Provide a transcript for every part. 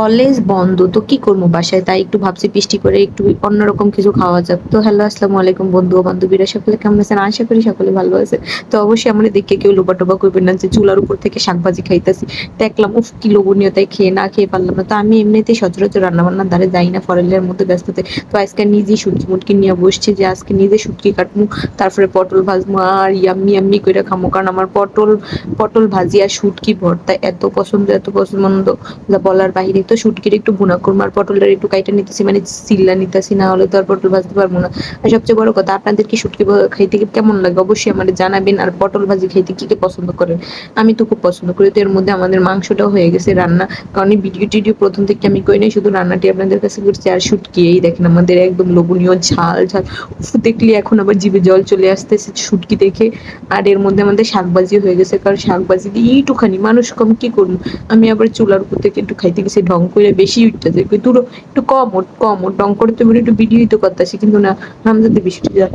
College বন্ধ, তো কি করব বাসায়? তাই একটু ভাবছি বৃষ্টি করে একটু অন্যরকম কিছু খাওয়া যাক। তো হ্যালো, আসসালামু আলাইকুম বন্ধু বান্ধবীরা, সকলে কেমন আছেন? আশা করি সকলে ভালো আছে। তো অবশ্যই আমরা দেখে কেউ লোবা টোবা করবেন না, যে চুলার উপর থেকে শাকভাজি খাইতেছি। দেখলাম, উফ, কি লোভনীয় তাই খেয়ে না খেয়ে পারলাম না। তো আমি এমনিতেই সচরাচর রান্না বান্নার ধারে যাই না ফরেলের মধ্যে ব্যস্ততে। তো আজকে নিজেই সুটকি মুটকি নিয়ে বসছি যে আজকে নিজে সুটকি কাটমু, তারপরে পটল ভাজমু, আর ইয়াম্মি ইয়াম্মি করে খামো। কারণ আমার পটল পটল ভাজি আর শুটকি ভর্তা এত পছন্দ এত পছন্দ। যা বলার বাইরে তো শুটকির একটু করব আর পটলের একটু কাইটা নিতেছি মানে সিল্লা নিতেছি না হলে তো আর পটল ভাজতে পারব না। আর সবচেয়ে বড় কথা আপনাদের কি শুটকি খাইতে কেমন লাগে? অবশ্যই আমাদের জানাবেন। আর পটল ভাজি খাইতে কি কি পছন্দ করেন আমি তো খুব পছন্দ করি। তো এর মধ্যে আমাদের মাংসটাও হয়ে গেছে রান্না। কারণ এই ভিডিও টিডিও প্রথম থেকে আমি করি নাই শুধু রান্নাটি আপনাদের কাছে করছি। আর শুটকি এই দেখেন আমাদের একদম লোভনীয় ঝাল ঝাল। উফ, দেখলে এখন আবার জিভে জল চলে আসতেছে শুটকি দেখে। আর এর মধ্যে আমাদের শাকবাজি হয়ে গেছে। কারণ শাকবাজি দিয়ে এইটুখানি মানুষ কম কি করব? আমি আবার চুলার উপর থেকে একটু খাইতে গেছি ঢং করে বেশি উঠতে যায় তুই একটু কম ওঠ কম ওঠ ঢং করে তো বলে একটু ভিডিওই তো করতেছি, কিন্তু না হামজাতে বেশি উঠে যায়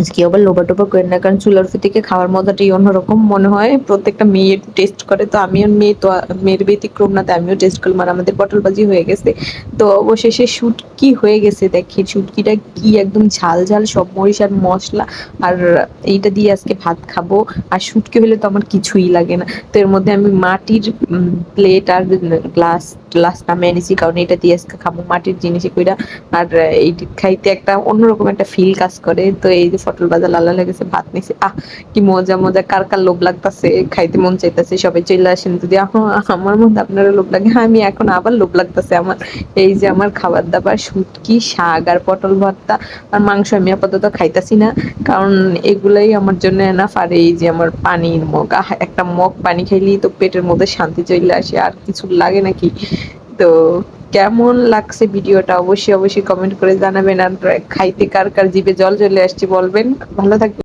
আজকে আবার লোবা টোপা করেন না, কারণ চুলার থেকে খাওয়ার মজাটাই অন্যরকম মনে হয়। প্রত্যেকটা মেয়ে টেস্ট করে, তো আমিও মেয়ে তো, মেয়ের ব্যতিক্রম না, তাই আমিও টেস্ট করলাম, আর আমাদের পটল ভাজি হয়ে গেছে। তো অবশেষে শুটকি হয়ে গেছে দেখি শুটকিটা কি একদম ঝাল ঝাল, সব মরিচ আর মশলা, আর এইটা দিয়ে আজকে ভাত খাব। আর শুটকি হলে তো আমার কিছুই লাগে না। তো এর মধ্যে আমি মাটির প্লেট আর গ্লাস গ্লাস নামে এনেছি কারণ এটা দিয়ে আজকে খাব। মাটির জিনিস কইরা আর এই খাইতে একটা অন্যরকম একটা ফিল কাজ করে। তো এই যে পটল ভাজা লালা লেগেছে ভাত নিছি। আহ কি মজা মজা। কার কার লোভ লাগতাছে খাইতে মন চাইতেছে সবাই চলে আসেন যদি আমার মধ্যে আপনারা লোভ লাগে। হ্যাঁ, আমি এখন আবার লোভ লাগতেছে আমার। এই যে আমার খাবার দাবার শুটকি শাক আর পটল ভর্তা আর মাংস আমি আপাতত খাইতাছি না। কারণ এগুলাই আমার জন্য এনাফ আর এই যে আমার পানির মগ একটা মগ পানি খাইলেই তো পেটের মধ্যে শান্তি চলে আসে। আর কিছু লাগে নাকি? তো কেমন লাগছে ভিডিওটা? অবশ্যই অবশ্যই কমেন্ট করে জানাবেন। আর খাইতে কার কার জিভে জল চলে আসছে বলবেন। ভালো থাকবেন।